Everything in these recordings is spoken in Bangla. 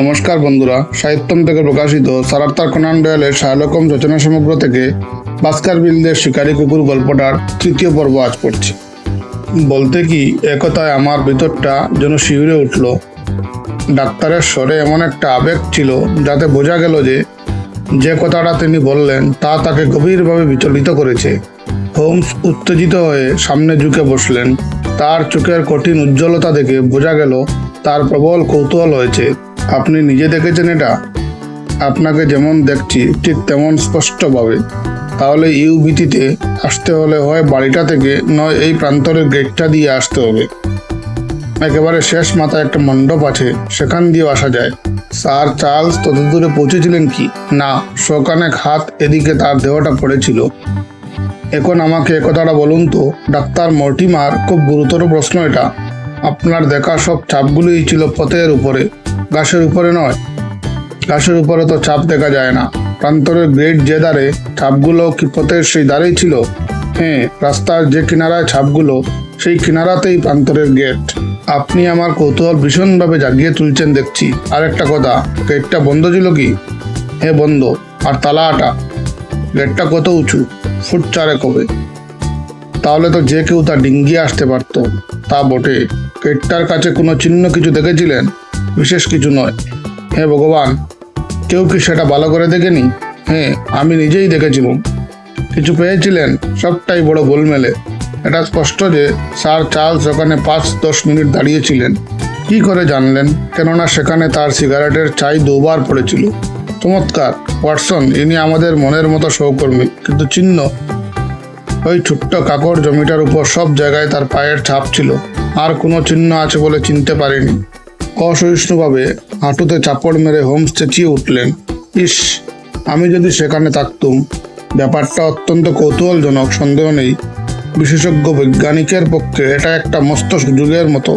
নমস্কার বন্ধুরা, সাহিত্যম থেকে প্রকাশিত সারাত্তার কোনান ডয়েলের শাহলকম রচনা সমগ্র থেকে ভাস্কার বিলদের শিকারী কুকুর গল্পটার তৃতীয় পর্ব আজ পড়ছি। বলতে কি, একথায় আমার ভিতরটা যেন শিউরে উঠল। ডাক্তারের স্বরে এমন একটা আবেগ ছিল যাতে বোঝা গেল যে যে কথাটা তিনি বললেন তা তাকে গভীরভাবে বিচলিত করেছে। হোমস উত্তেজিত হয়ে সামনে ঝুঁকে বসলেন। তার চোখের কঠিন উজ্জ্বলতা দেখে বোঝা গেল, তার প্রবল কৌতূহল হয়েছে। আপনি নিজে দেখেছেন এটা? আপনাকে যেমন দেখছি, ঠিক তেমন স্পষ্টভাবে। তাহলে ইউবিটিতে আসতে হলে হয় বাড়িটা থেকে, নয় এই প্রান্তরের গেটটা দিয়ে আসতে হবে। একেবারে শেষ মাথায় একটা মণ্ডপ আছে, সেখান দিয়েও আসা যায়। স্যার চার্লস তত দূরে পৌঁছেছিলেন কি? না, শোকানেক হাত এদিকে তার দেহটা পড়েছিল। এখন আমাকে একথাটা বলুন তো, ডাক্তার মর্টিমার খুব গুরুতর প্রশ্ন এটা। আপনার দেখা সব চাপগুলোই ছিল পথের উপরে। গাছের উপরে নয়। গাছের উপরে তো ছাপ দেখা যায় না। প্রান্তরের গ্রেট যে দ্বারে ছাপগুলো কি পথের সেই দ্বারেই ছিল হ্যাঁ রাস্তার যে কিনারায় ছাপগুলো, সেই কিনারাতেই প্রান্তরের গেট। আপনি আমার কৌতূহল ভীষণভাবে জাগিয়ে তুলছেন দেখছি। আর একটা কথা, গেটটা বন্ধ ছিল কি? হ্যাঁ বন্ধ, আর তালা আটা গেটটা কত উঁচু, ফুট চারেক হবে। তাহলে তো যে কেউ তা ডিঙ্গিয়ে আসতে পারতো। তা বটে। গেটটার কাছে কোনো চিহ্ন কিছু দেখেছিলেন? বিশেষ কিছু নয়। হে ভগবান, কেউ কি সেটা ভালো করে দেখেনি? হ্যাঁ আমি নিজেই দেখেছিলাম। কিছু পেয়েছিলেন? সবটাই বড় গোলমেলে। এটা স্পষ্ট যে স্যার চার্লস ওখানে পাঁচ দশ মিনিট দাঁড়িয়েছিলেন। কি করে জানলেন? কেননা সেখানে তার সিগারেটের চাই দুবার পড়েছিল। চমৎকার। ওয়াটসন, ইনি আমাদের মনের মতো সহকর্মী, কিন্তু চিহ্ন। ওই ছোট্ট কাকর জমিটার উপর সব জায়গায় তার পায়ের ছাপ ছিল। আর কোনো চিহ্ন আছে বলে চিনতে পারেনি। অসহিষ্ণুভাবে হাঁটুতে চাপড় মেরে হোমস চেঁচিয়ে উঠলেন। ইস, আমি যদি সেখানে থাকতুম, ব্যাপারটা অত্যন্ত কৌতূহলজনক, সন্দেহ নেই। বিশেষজ্ঞ বৈজ্ঞানিকের পক্ষে এটা একটা মস্ত সুযোগের মতো।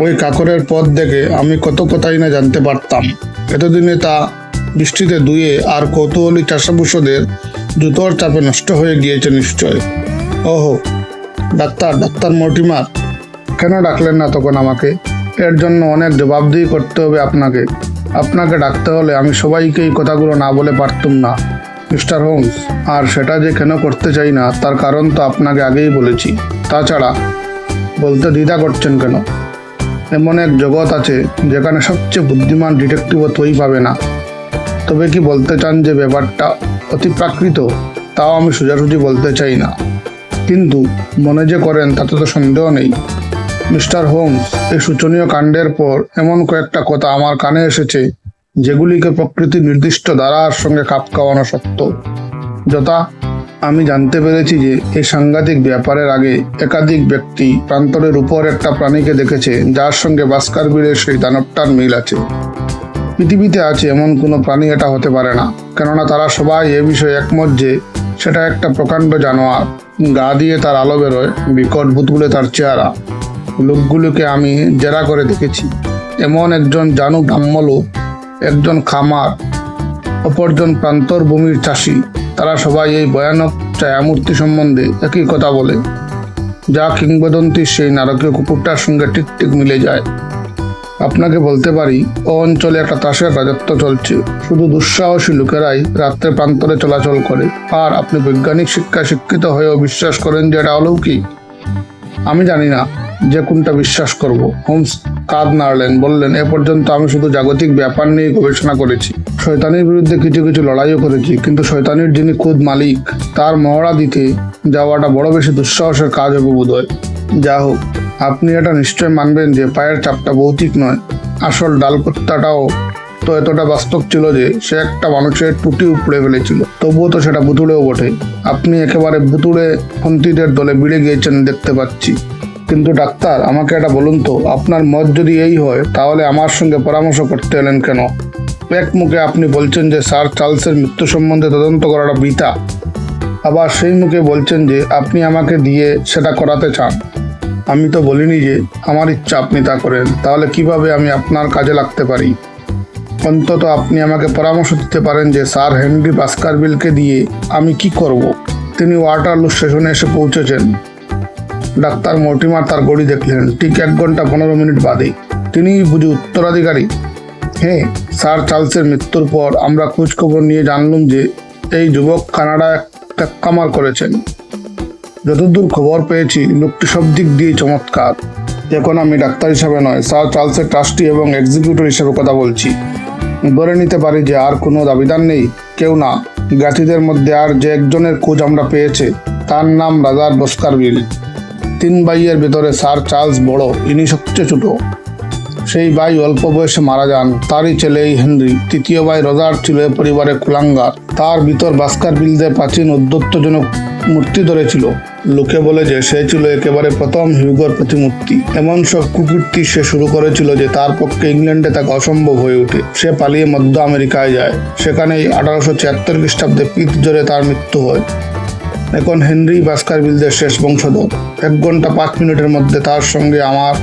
ওই কাকরের পথ দেখে আমি কত কথাই না জানতে পারতাম। এতদিনে তা বৃষ্টিতে ধুয়ে আর কৌতূহলী চাষাভূষদের জুতোর চাপে নষ্ট হয়ে গিয়েছে নিশ্চয়। ওহো, ডাক্তার ডাক্তার মর্টিমার কেন ডাকলেন না তখন আমাকে? এর জন্য অনেক জবাবদিহি করতে হবে আপনাকে। আপনাকে ডাকতে হলে আমি সবাইকে এই কথাগুলো না বলে পারতুম না। মিস্টার হোমস, আর সেটা যে কেন করতে চাই না, তার কারণ তো আপনাকে আগেই বলেছি। তাছাড়া, বলতে দ্বিধা করছেন কেন? এমন এক জগৎ আছে, যেখানে সবচেয়ে বুদ্ধিমান ডিটেকটিভও তৈরি পাবে না। তবে কি বলতে চান যে ব্যাপারটা অতি প্রাকৃত, তাও আমি সোজাসুজি বলতে চাই না। কিন্তু মনে যে করেন, তাতে তো সন্দেহ নেই। মিস্টার হোমস, এই শোচনীয় কাণ্ডের পর এমন কয়েকটা কথা আমার কানে এসেছে, যেগুলিকে প্রকৃতি নির্দিষ্ট ধারার সঙ্গে খাপ খাওয়ানো সত্য। যথা, আমি জানতে পেরেছি যে এই সাংঘাতিক ব্যাপারের আগে একাধিক ব্যক্তি প্রান্তরের উপর একটা প্রাণীকে দেখেছে, যার সঙ্গে ভাস্কার বীরের সেই দানবটার মিল আছে। পৃথিবীতে আছে এমন কোনো প্রাণী এটা হতে পারে না, কেননা তারা সবাই এ বিষয়ে একমত যে সেটা একটা প্রকাণ্ড জানোয়ার। গা দিয়ে তার আলো বেরোয়, বিকট ভূতগুলো তার চেহারা। লোকগুলোকে আমি জেরা করে দেখেছি। এমন একজন জানু লোক একজন খামার, অপরজন প্রান্তর ভূমির চাষি। তারা সবাই এই ভয়ানক ছায়ামূর্তি সম্বন্ধে একই কথা বলে। যা কিংবদন্তির সেই নারকীয় কুকুরটার সঙ্গে ঠিক ঠিক মিলে যায়। আপনাকে বলতে পারি, ও অঞ্চলে একটা তাসের রাজত্ব চলছে। শুধু দুঃসাহসী লোকেরাই রাত্রে প্রান্তরে চলাচল করে। আর আপনি বৈজ্ঞানিক শিক্ষায় শিক্ষিত হয়েও বিশ্বাস করেন যে এটা অলৌকিক? আমি জানি না। যে কোনটা বিশ্বাস করব। হোমস কাঁধ নাড়লেন, বললেন, এ পর্যন্ত আমি শুধু জাগতিক ব্যাপার নিয়ে গবেষণা করেছি। শয়তানির বিরুদ্ধে কিছু কিছু লড়াইও করেছি, কিন্তু শয়তানির যিনি খুদ মালিক, তার মহড়া দিতে যাওয়াটা বড় বেশি দুঃসাহসের কাজ হবে বোধহয়। যা হোক, আপনি এটা নিশ্চয় মানবেন যে পায়ের চাপটা ভৌতিক নয়। আসল ডালপত্তাটাও তো এতটা বাস্তব ছিল যে সে একটা মানুষের টুটি উপড়ে ফেলেছিল। তবুও তো সেটা বুতুড়েও বটে। আপনি একেবারে বুতুড়ে ফন্তিদের দলে বিড়ে গিয়েছেন দেখতে পাচ্ছি। কিন্তু ডাক্তার, আমাকে এটা বলুন তো, আপনার মত যদি এই হয়, তাহলে আমার সঙ্গে পরামর্শ করতে এলেন কেন? এক মুখে আপনি বলছেন যে স্যার চার্লসের মৃত্যু সম্বন্ধে তদন্ত করাটা বৃথা। আবার সেই মুখে বলছেন যে আপনি আমাকে দিয়ে সেটা করাতে চান। আমি তো বলিনি যে আমার ইচ্ছা আপনি তা করেন, তাহলে কীভাবে আমি আপনার কাজে লাগতে পারি? অন্তত আপনি আমাকে পরামর্শ দিতে পারেন যে স্যার হেনরি বাস্কারবিলকে দিয়ে আমি কি করব। তিনি ওয়াটারলু স্টেশনে এসে পৌঁছেছেন। ডাক্তার মর্টিমার তার গড়ি দেখলেন। ঠিক এক ঘণ্টা পনেরো মিনিট বাদে তিনি বুঝি উত্তরাধিকারী। হ্যাঁ স্যার চার্লসের মৃত্যুর পর আমরা খোঁজ খবর নিয়ে জানলাম যে এই যুবক কানাডায় একটা কামার করেছেন। যতদূর খবর পেয়েছি, লোকটি সব দিক দিয়ে চমৎকার। এখন আমি ডাক্তার হিসাবে নয়, স্যার চার্লসের ট্রাস্টি এবং এক্সিকিউটিভ হিসেবে কথা বলছি। ধরে নিতে পারি যে আর কোনো দাবিদার নেই, কেউ না। জ্ঞাতিদের মধ্যে আর যে একজনের খোঁজ আমরা পেয়েছে, তার নাম রাজার বস্কারভিল তিন ভাইয়ের ভেতরে স্যার চার্লস বড়, ইনি সবচেয়ে ছোট। সেই ভাই অল্প বয়সে মারা যান। তারই ছেলে হেনরি, তৃতীয় ভাই রজার ছিল এ পরিবারের কুলাঙ্গার। তার ভিতর বাস্কার বিলদের প্রাচীন উদ্যত্তজনক মূর্তি ধরেছিল। লোকে বলে যে সে ছিল একেবারে প্রথম হিউগর প্রতিমূর্তি। এমন সব কুকীর্তি সে শুরু করেছিল যে তার পক্ষে ইংল্যান্ডে তাকে অসম্ভব হয়ে ওঠে। সে পালিয়ে মধ্য আমেরিকায় যায়। সেখানেই আঠারোশো ছিয়াত্তর খ্রিস্টাব্দে পিত জ্বরে তার মৃত্যু হয়। এখন হেনরি বাস্কার বিলদের শেষ বংশধর। এক ঘণ্টা পাঁচ মিনিটের মধ্যে তার সঙ্গে আমার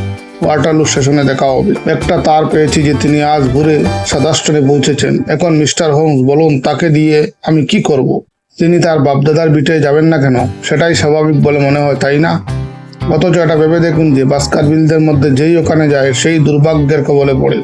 ওয়াটারলু স্টেশনে দেখা হবে। একটা তার পেয়েছি যে তিনি আজ ভোরে সাদাস্টনে পৌঁছেছেন। এখন মিস্টার হোমস, বলুন, তাকে দিয়ে আমি কি করব। তিনি তার বাপদাদার বিটে যাবেন না কেন? সেটাই স্বাভাবিক বলে মনে হয়, তাই না? অথচ এটা ভেবে দেখুন যে বাস্কার বিলদের মধ্যে যেই ওখানে যায়, সেই দুর্ভাগ্যের কবলে পড়ে।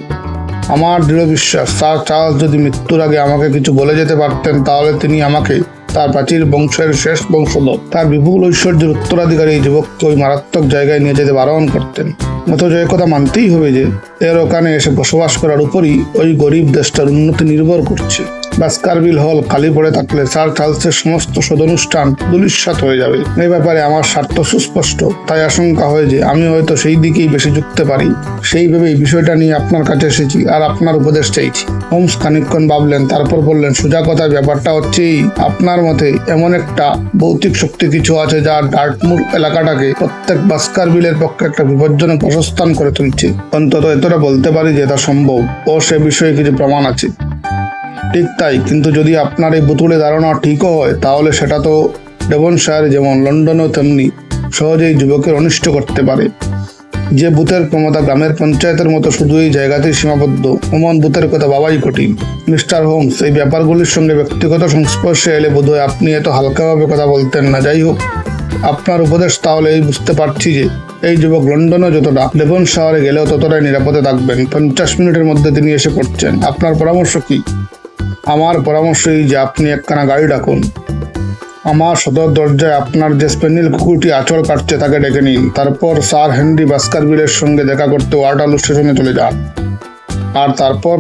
আমার দৃঢ় বিশ্বাস, স্যার চার্লস যদি মৃত্যুর আগে আমাকে কিছু বলে যেতে পারতেন, তাহলে তিনি আমাকে তার প্রাচীর বংশের শেষ বংশধর। তার বিপুল ঐশ্বর্যের উত্তরাধিকারী যুবককে ওই মারাত্মক জায়গায় নিয়ে যেতে বারণ করতেন। অথচ কথা মানতেই হবে যে, এর ওখানে এসে বসবাস করার উপরই ওই গরিব দেশটার উন্নতি নির্ভর করছে। বাস্কারবিল হল খালি পড়ে থাকলে স্যার চার্লসের সমস্ত সদনুষ্ঠান দুলিশ্বাত হয়ে যাবে। এই ব্যাপারে আমার স্বার্থ সুস্পষ্ট। তাই আশঙ্কা হয় যে আমি হয়তো সেই দিকেই বেশি যুক্তে পারি। সেইভাবেই বিষয়টা নিয়ে আপনার কাছে এসেছি আর আপনার উপদেশ চাইছি। হোমস খানিকক্ষণ ভাবলেন, তারপর বললেন, সোজা কথা ব্যাপারটা হচ্ছে আপনার মতে এমন একটা ভৌতিক শক্তি কিছু আছে যা ডার্টমুর এলাকাটাকে প্রত্যেক বাস্কার বিলের পক্ষে একটা বিপজ্জনক বাসস্থান করে তুলছে। অন্তত এতটা বলতে পারি যে তা সম্ভব। ও সে বিষয়ে কিছু প্রমাণ আছে। ঠিক তাই, কিন্তু যদি আপনার এই বুতুড়ে ধারণা ঠিকও হয়, তাহলে সেটা তো ডেভনশায়ারে যেমন লন্ডনেও তেমনি সহজেই যুবকের অনিষ্ট করতে পারে। যে বুথের ক্ষমতা গ্রামের পঞ্চায়েতের মতো শুধু এই জায়গাতেই সীমাবদ্ধ অমন বুথের কথা বাবাই কঠিন। মিস্টার হোমস, এই ব্যাপারগুলির সঙ্গে ব্যক্তিগত সংস্পর্শে এলে বোধহয় আপনি এত হালকাভাবে কথা বলতেন না। যাই হোক, আপনার উপদেশ তাহলে এই বুঝতে পারছি যে, এই যুবক লন্ডনে যতটা লেবন শহরে গেলেও ততটাই নিরাপদে থাকবেন। পঞ্চাশ মিনিটের মধ্যে তিনি এসে পড়ছেন। আপনার পরামর্শ কি? আমার পরামর্শ এই যে আপনি একখানা গাড়ি ডাকুন। আমার সদর দরজায় আপনার যে স্পেনিল কুকুরটি আচর কাটছে তাকে ডেকে নিন। তারপর স্যার হেনরি বাস্কারবিলের সঙ্গে দেখা করতে ওয়াটারলু স্টেশনে চলে যান। আর তারপর?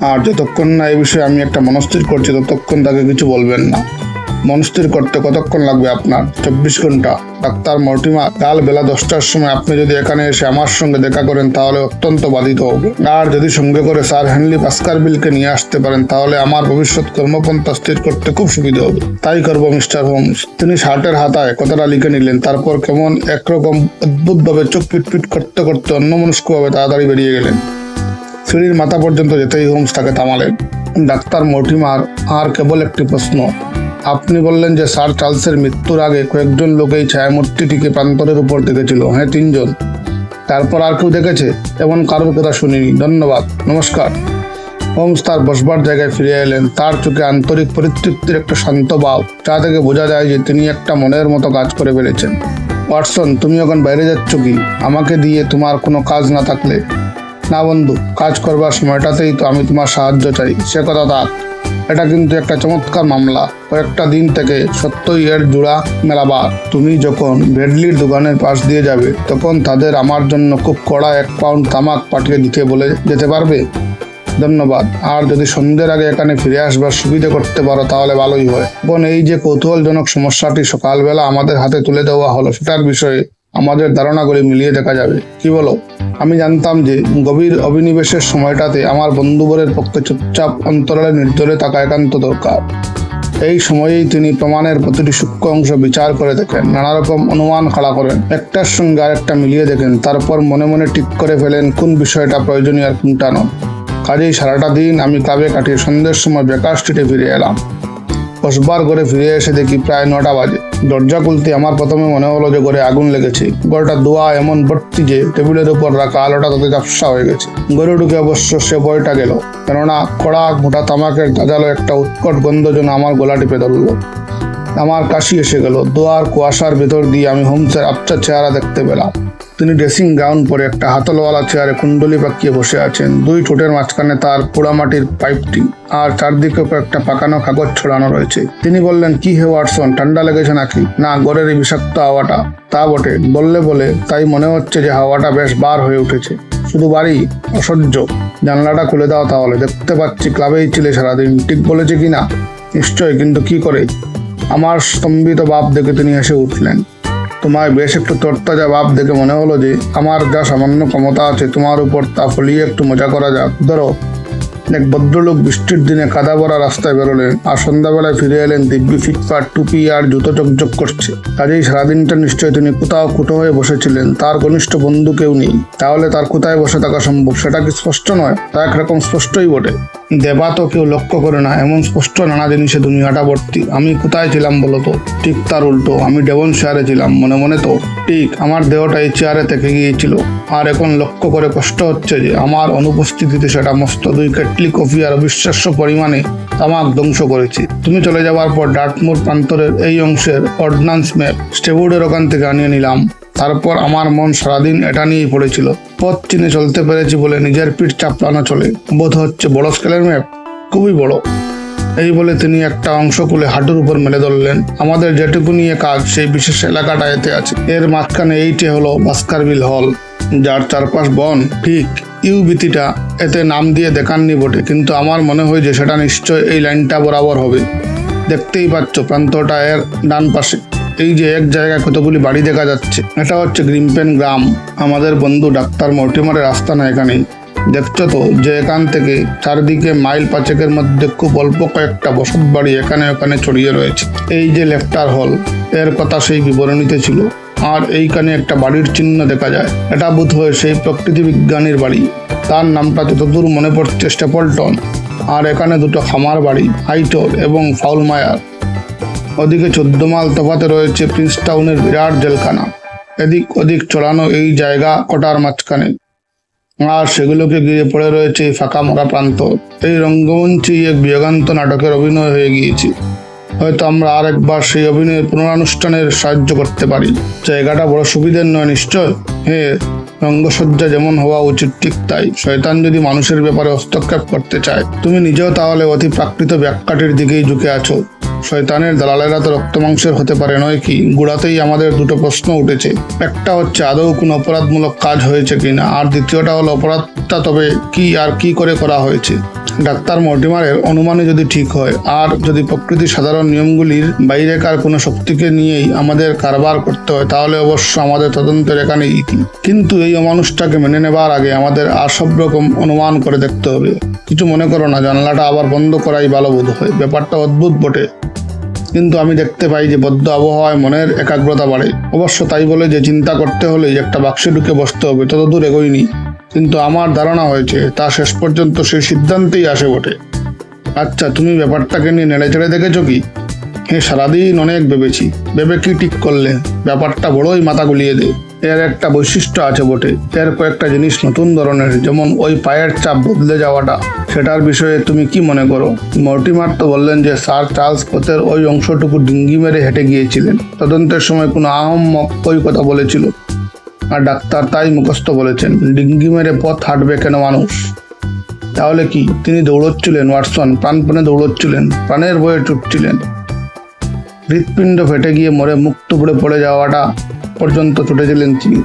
আর যতক্ষণ না এই বিষয়ে আমি একটা মনস্থির করছি, ততক্ষণ তাকে কিছু বলবেন না। মনস্থির করতে কতক্ষণ লাগবে আপনার? চব্বিশ ঘণ্টা। ডাক্তার মর্টিমা, কাল বেলা দশটার সময় আপনি যদি এখানে এসে আমার সঙ্গে দেখা করেন, তাহলে অত্যন্ত বাধিত হবে। আর যদি সঙ্গে করে স্যার হেনলি পাস্কার বিলকে নিয়ে আসতে পারেন, তাহলে আমার ভবিষ্যৎ কর্মপন্থা স্থির করতে খুব সুবিধা হবে। তাই করব, মিস্টার হোমস। তিনি শার্টের হাতায় কথাটা লিখে নিলেন, তারপর কেমন একরকম অদ্ভুতভাবে চোখ পিটপিট করতে করতে অন্যমনস্কভাবে তাড়াতাড়ি বেরিয়ে গেলেন। সিঁড়ির মাথা পর্যন্ত যেতেই হোমস তাকে থামালেন। ডাক্তার মর্টিমার আর কেবল একটি প্রশ্ন আপনি বললেন যে স্যার চার্লসের মৃত্যুর আগে কয়েকজন লোক এই ছায়ামূর্তিটিকে প্রান্তরের উপর দেখেছিল। হ্যাঁ তিনজন। তারপর আর কেউ দেখেছে? এমন কারোর কথা শুনিনি। ধন্যবাদ। নমস্কার। হোমস তার বসবার জায়গায় ফিরে এলেন। তার চোখে আন্তরিক পরিতৃপ্তির একটা শান্ত ভাব, যা থেকে বোঝা যায় যে তিনি একটা মনের মতো কাজ করে ফেলেছেন। ওয়াটসন, তুমি এখন বাইরে যাচ্ছ কি? আমাকে দিয়ে তোমার কোনো কাজ না থাকলে? না বন্ধু, কাজ করবার সময়টাতেই তো আমি তোমার সাহায্য চাই। সে কথা থাক এটা কিন্তু একটা চমৎকার মামলা। কয়েকটা দিন থেকে সত্যই এর জোড়া মেলাবার তুমি যখন ভেডলির দোকানের পাশ দিয়ে যাবে, তখন তাদের আমার জন্য খুব কড়া এক পাউন্ড তামাক পাঠিয়ে দিতে বলে যেতে পারবে। ধন্যবাদ। আর যদি সন্ধ্যের আগে এখানে ফিরে আসবার সুবিধা করতে পারো, তাহলে ভালোই হয়। বোন, এই যে কৌতূহলজনক সমস্যাটি সকালবেলা আমাদের হাতে তুলে দেওয়া হলো, সেটার বিষয়ে আমাদের ধারণাগুলি মিলিয়ে দেখা যাবে। কি বলো? আমি জানতাম যে গভীর অভিনিবেশের সময়টাতে আমার বন্ধুবরের পক্ষে চুপচাপ অন্তরালে নির্জলে থাকা একান্ত দরকার। এই সময়েই তিনি প্রমাণের প্রতিটি সূক্ষ্ম অংশ বিচার করে দেখেন নানা রকম অনুমান খাড়া করেন। একটার সঙ্গে আরেকটা মিলিয়ে দেখেন, তারপর মনে মনে ঠিক করে ফেলেন কোন বিষয়টা প্রয়োজনীয় আর কোনটা নয়। কাজেই সারাটা দিন আমি ক্লাবে কাটিয়ে সন্ধ্যের সময় বেকার স্ট্রিটে ফিরে এলাম। বসবার ঘরে ফিরে এসে দেখি প্রায় নটা বাজে। দরজা খুলতে আমার প্রথমে মনে হলো যে ঘরে আগুন লেগেছে। ঘরটা ধোয়া এমন ভর্তি যে টেবিলের উপর রাখা আলোটা তাতে ঝাপসা হয়ে গেছে। ঘরে ঢুকে অবশ্য সে বয়টা গেল। কেননা কড়া মোটা তামাকের দাজালো একটা উৎকট গন্ধ যেন আমার গলা টিপে ধরলো। আমার কাশি এসে গেল। দোয়ার কুয়াশার ভেতর দিয়ে আমি হোমসের আবছা চেহারা দেখতে পেলাম। তিনি ড্রেসিং গাউন পরে একটা হাতলওয়ালা চেয়ারে কুণ্ডলি পাকিয়ে বসে আছেন। দুই ঠোঁটের মাঝখানে তার পোড়ামাটির পাইপটি আর চারদিকে একটা পাকানো কাগজ ছড়ানো রয়েছে। তিনি বললেন, কি হে ওয়াটসন, ঠান্ডা লেগেছে নাকি? না গড়ের এই বিষাক্ত হাওয়াটা। তা বটে। বললে বলে, তাই মনে হচ্ছে যে হাওয়াটা বেশ বার হয়ে উঠেছে। শুধু বাড়ি, অসহ্য। জানলাটা খুলে দাও তাহলে, দেখতে পাচ্ছি ক্লাবেই ছিলে সারাদিন। ঠিক বলেছে কি না নিশ্চয়, কিন্তু কি করে? আমার স্তম্ভিত বাপ দেখে তিনি হেসে উঠলেন। তোমায় বেশ একটু তরতাজা ভাব দেখে মনে হলো যে আমার যা সামান্য ক্ষমতা আছে তোমার উপর তা ফলিয়ে একটু মজা করা যাক। ধরো, এক ভদ্রলোক বৃষ্টির দিনে কাদা ভরা রাস্তায় বেরোলেন আর সন্ধ্যাবেলায় ফিরে এলেন দিব্যি ফিটফাট, টুপি আর জুতো চকচক করছে। কাজেই সারাদিনটা নিশ্চয়ই তিনি কোথাও কুটো হয়ে বসেছিলেন, তার ঘনিষ্ঠ বন্ধু কেউ নেই। তাহলে তার কোথায় বসে থাকা সম্ভব, সেটা কি স্পষ্ট নয়? তা একরকম স্পষ্টই বটে। দেবা তো কেউ লক্ষ্য করে না, এমন স্পষ্ট নানা জিনিসে দুনিয়াটা ভর্তি। আমি কোথায় ছিলাম বলতো ঠিক তার উল্টো, আমি ডেবন চেয়ারে ছিলাম, মনে মনে তো। ঠিক, আমার দেহটা এই চেয়ারে থেকে গিয়েছিল। আর এখন লক্ষ্য করে কষ্ট হচ্ছে যে, আমার অনুপস্থিতিতে সেটা মস্ত। দুই কেটলি কফি আর অবিশ্বাস্য পরিমাণে তামাক ধ্বংস করেছি। তুমি চলে যাওয়ার পর ডাটমুর প্রান্তরের এই অংশের অর্ডিন্যান্স ম্যাপ স্টেবোর্ডের ওখান থেকে আনিয়ে নিলাম। তারপর আমার মন সারাদিন এটা নিয়েই পড়েছিল। পথ চিনে চলতে পেরেছি বলে নিজের পিঠ চাপলানো চলে। বোধ হচ্ছে বড় স্কেলের ম্যাপ খুবই বড়। এই বলে তিনি একটা অংশ খুলে হাঁটুর উপর মেলে ধরলেন। আমাদের যেটুকু নিয়ে কাজ, সেই বিশেষ এলাকাটা এতে আছে। এর মাঝখানে এইটি হলো ভাস্কারবিল হল, যার চারপাশ বন। ঠিক ইউবিতিটা এতে নাম দিয়ে দেখাননি বটে, কিন্তু আমার মনে হয় যে সেটা নিশ্চয় এই লাইনটা বরাবর হবে। দেখতেই পাচ্ছ প্রান্তটা এর ডান পাশে। এই যে এক জায়গায় কতগুলি বাড়ি দেখা যাচ্ছে, এটা হচ্ছে গ্রিমপেন গ্রাম। আমাদের বন্ধু ডাক্তার মর্টিমারের আস্তানা এখানেই। দেখছ তো যে এখান থেকে চারদিকে মাইল পাঁচেকের মধ্যে খুব অল্প কয়েকটা বসত বাড়ি এখানে ওখানে ছড়িয়ে রয়েছে। এই যে লেফটার হল, এর কথা সেই বিবরণীতে ছিল। আর এইখানে একটা বাড়ির চিহ্ন দেখা যায়। এটা বোধ হয় সেই প্রকৃতি বিজ্ঞানীর বাড়ি। তার নামটা যতদূর মনে পড়ছে, স্টেপলটন। আর এখানে দুটো খামার বাড়ি হাইটোর এবং ফাউলমায়ার। ওদিকে চোদ্দ মাইল তফাতে রয়েছে প্রিন্স টাউনের বিরাট জেলখানা। এদিক ওদিক চড়ানো এই জায়গা কটার মাঝখানে। আর সেগুলোকে গিয়ে পড়ে রয়েছে ফাঁকা মরা প্রান্ত। এই রঙ্গমঞ্চেই এক বিয়োগান্ত নাটকের অভিনয় হয়ে গিয়েছে। হয়তো আমরা আরেকবার সেই অভিনয়ের পুনরানুষ্ঠানের সাহায্য করতে পারি। জায়গাটা বড় সুবিধের নয়, নিশ্চয়? হ্যাঁ রঙ্গসজ্জা যেমন হওয়া উচিত, ঠিক তাই। শয়তান যদি মানুষের ব্যাপারে হস্তক্ষেপ করতে চায়, তুমি নিজেও তাহলে অতি প্রাকৃত ব্যাখ্যাটির দিকেই ঝুঁকে আছো। শয়তানের দালালেরা তো রক্ত মাংসের হতে পারে নয় কি? গোড়াতেই আমাদের দুটো প্রশ্ন উঠেছে। একটা হচ্ছে, আদৌ কোনো অপরাধমূলক কাজ হয়েছে কিনা? আর দ্বিতীয়টা হলো, অপরাধটা তবে কি আর কি করে করা হয়েছে? ডাক্তার মর্টিমারের অনুমানে যদি ঠিক হয়, আর যদি প্রকৃতির সাধারণ নিয়মগুলির বাইরেকার কোনো শক্তিকে নিয়েই আমাদের কারবার করতে হয়, তাহলে অবশ্য আমাদের তদন্তের এখানে ইতি। কিন্তু এই অমানুষটাকে মেনে নেবার আগে আমাদের আর সব রকম অনুমান করে দেখতে হবে। কিছু মনে করো না, জানলাটা আবার বন্ধ করাই ভালো বোধ হয় ব্যাপারটা অদ্ভুত বটে। কিন্তু আমি দেখতে পাই যে বদ্ধ আবহাওয়ায় মনের একাগ্রতা বাড়ে। অবশ্য তাই বলে যে চিন্তা করতে হলে একটা বাক্সে ঢুকে বসতে হবে, ততদূর এগোয়নি কিন্তু আমার ধারণা হয়েছে, তা শেষ পর্যন্ত সেই সিদ্ধান্তেই আসে বটে। আচ্ছা তুমি ব্যাপারটাকে নিয়ে নেড়েচেড়ে দেখেছ কি? হ্যাঁ সারাদিন অনেক ভেবেছি। ভেবে কি ঠিক করলে? ব্যাপারটা বড়ই মাথা গুলিয়ে দে। এর একটা বৈশিষ্ট্য আছে বটে। এর কয়েকটা জিনিস নতুন ধরনের, যেমন ওই পায়ের চাপ বদলে যাওয়াটা। সেটার বিষয়ে তুমি কি মনে করো? মর্টিমার তো বললেন যে স্যার চার্লস পথের ওই অংশটুকু ডিঙ্গি মেরে হেঁটে গিয়েছিলেন। তদন্তের সময় কোনো আহম্মক ওই কথা বলেছিল। আর ডাক্তার তাই মুখস্থ বলেছেন, ডিঙ্গি মেরে পথ হাঁটবে কেন মানুষ? তাহলে কি? তিনি দৌড়চ্ছিলেন ওয়াটসন, প্রাণপণে দৌড়চ্ছিলেন, প্রাণের বয়ে ছুটছিলেন হৃৎপিণ্ড ফেটে গিয়ে মরে মুখ টুকরে পড়ে যাওয়াটা পর্যন্ত ছুটে ছুটেছিলেন তিনি।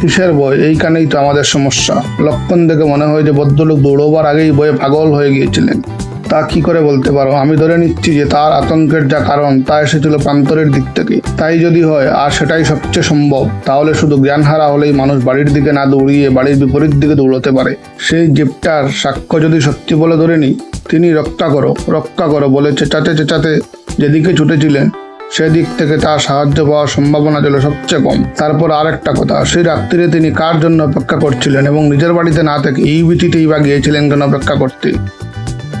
কিসের বয় এইখানেই তো আমাদের সমস্যা। লক্ষণ দেখে মনে হয় যে ভদ্রলোক দৌড়বার আগেই বয়ে পাগল হয়ে গিয়েছিলেন। তা কি করে বলতে পারো? আমি ধরে নিচ্ছি যে তার আতঙ্কের যা কারণ, তা এসেছিল প্রান্তরের দিক থেকে। তাই যদি হয়, আর সেটাই সবচেয়ে সম্ভব, তাহলে শুধু জ্ঞানহারা হলেই মানুষ বাড়ির দিকে না দৌড়িয়ে বাড়ির বিপরীত দিকে দৌড়তে পারে। সেই জিপটার সাক্ষ্য যদি সত্যি বলে ধরে নিই, তিনি রক্ষা করো রক্ষা করো বলে চেঁচাতে চেঁচাতে যেদিকে ছুটেছিলেন সেদিক থেকে তার সাহায্য পাওয়ার সম্ভাবনা ছিল সবচেয়ে কম। তারপর আরেকটা কথা সেই রাত্রিরে তিনি কার জন্য অপেক্ষা করছিলেন এবং নিজের বাড়িতে না থেকে এই বিটিতেই বা গিয়েছিলেন কেন অপেক্ষা করতে?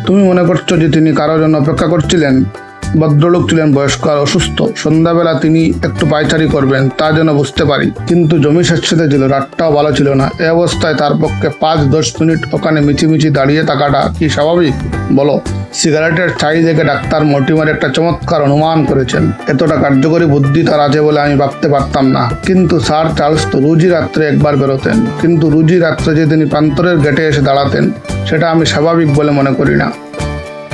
তুমি মনে করছ যে তিনি কারোর জন্য অপেক্ষা করছিলেন? ভদ্রলোক ছিলেন বয়স্ক আর অসুস্থ। সন্ধ্যাবেলা তিনি একটু পায়চারি করবেন, তা যেন বুঝতে পারি। কিন্তু জমি স্বেচ্ছাতে ছিল, রাতটাও ভালো ছিল না। এ অবস্থায় তার পক্ষে পাঁচ দশ মিনিট ওখানে মিছিমিছি দাঁড়িয়ে থাকাটা কি স্বাভাবিক? বলো। সিগারেটের ছাই দেখে ডাক্তার মর্টিমার একটা চমৎকার অনুমান করেছেন। এতটা কার্যকরী বুদ্ধি তার আছে বলে আমি ভাবতে পারতাম না। কিন্তু স্যার চার্লস তো রুজি রাত্রে একবার বেরোতেন। কিন্তু রুজি রাত্রে যে তিনি প্রান্তরের গেটে এসে দাঁড়াতেন, সেটা আমি স্বাভাবিক বলে মনে করি না।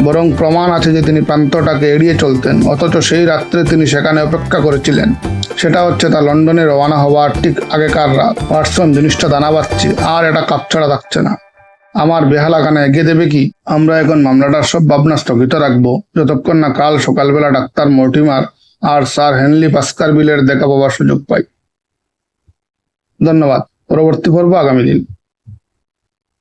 বরং প্রমাণ আছে যে তিনি প্রান্তটাকে এড়িয়ে চলতেন, অথচ সেই রাত্রে তিনি সেখানে অপেক্ষা করেছিলেন। সেটা হচ্ছে তা লন্ডনে রওনা হওয়ার ঠিক আগেকার রাত। পার্সন, জিনিসটা দানা পাচ্ছে আর এটা কাপছাড়া থাকছে না। আমার বেহালাখানা এগিয়ে দেবে কি? আমরা এখন মামলাটার সব ভাবনা স্থগিত রাখব। যতক্ষণ না কাল সকালবেলা ডাক্তার মর্টিমার আর স্যার হেনলি পাস্কার বিলের দেখা পাওয়ার সুযোগ পাই। ধন্যবাদ। পরবর্তী পর্ব আগামী দিন।